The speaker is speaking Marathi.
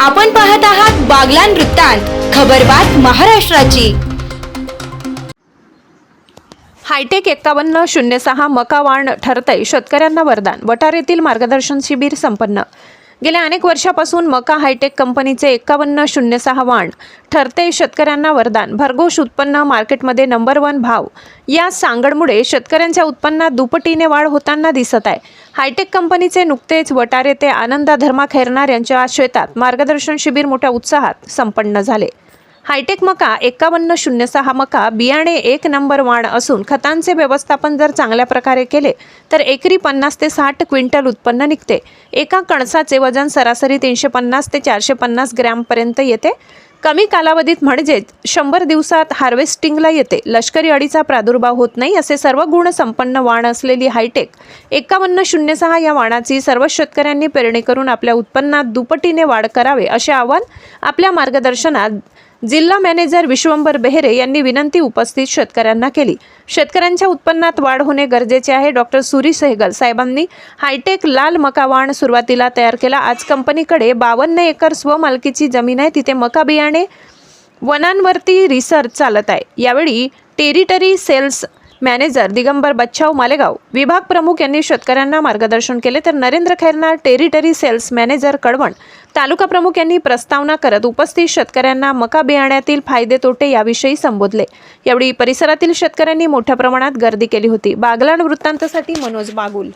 आपण पाहत आहात बागलान वृत्तांत खबरबात महाराष्ट्राची. हायटेक एक्कावन्न शून्य सहा मकावाण ठरतंय. शेतकऱ्यांना वरदान. वटार मार्गदर्शन शिबिर संपन्न. गेल्या अनेक वर्षापासून मका हायटेक कंपनीचे एक्कावन्न शून्य सहा वाण ठरते शेतकऱ्यांना वरदान. भरघोष उत्पन्न मार्केटमध्ये नंबर वन भाव. या सांगडमुळे शेतकऱ्यांच्या उत्पन्नात दुपटीने वाढ होताना दिसत आहे. हायटेक कंपनीचे नुकतेच वटारे ते आनंदा धर्मा खैरनार यांच्या शेतात मार्गदर्शन शिबिर मोठ्या उत्साहात संपन्न झाले. हायटेक मका एक्कावन्न शून्य सहा मका बियाणे एक नंबर वाण असून खतांचे व्यवस्थापन जर चांगल्या प्रकारे केले तर एकरी पन्नास ते साठ क्विंटल उत्पन्न निघते. एका कणसाचे वजन सरासरी तीनशे पन्नास ते चारशे पन्नास ग्रॅमपर्यंत येते. कमी कालावधीत म्हणजेच शंभर दिवसात हार्वेस्टिंगला येते. लष्करी अडीचा प्रादुर्भाव होत नाही असे सर्व गुण संपन्न वाण असलेली हायटेक एकावन्न शून्य सहा या वाणाची सर्व शेतकऱ्यांनी पेरणी करून आपल्या उत्पन्नात दुपटीने वाढ करावे असे आवाहन आपल्या मार्गदर्शनात जिल्हा मॅनेजर विश्वंभर बेहरे यांनी विनंती उपस्थित शेतकऱ्यांना केली. शेतकऱ्यांच्या उत्पन्नात वाढ होणे गरजेचे आहे. डॉक्टर सुरी सहगल साहेबांनी हायटेक लाल मका वाण सुरुवातीला तयार केला. आज कंपनीकडे बावन्न एकर स्वमालकीची जमीन आहे. तिथे मका बियाणे वनांवरती रिसर्च चालत आहे. यावेळी territory sales manager Digambar Bachhav Malegaon विभाग प्रमुख यांनी शेतकऱ्यांना मार्गदर्शन केले तर Narendra Khairnar territory sales manager Kalwan तालुका प्रमुख यांनी प्रस्तावना करत उपस्थित शेतकऱ्यांना मका बियाण्यातील फायदे तोटे याविषयी संबोधले. यावेळी परिसरातील शेतकऱ्यांनी मोठ्या प्रमाणात गर्दी केली होती. बागलाण वृत्तांतासाठी मनोज बागुल.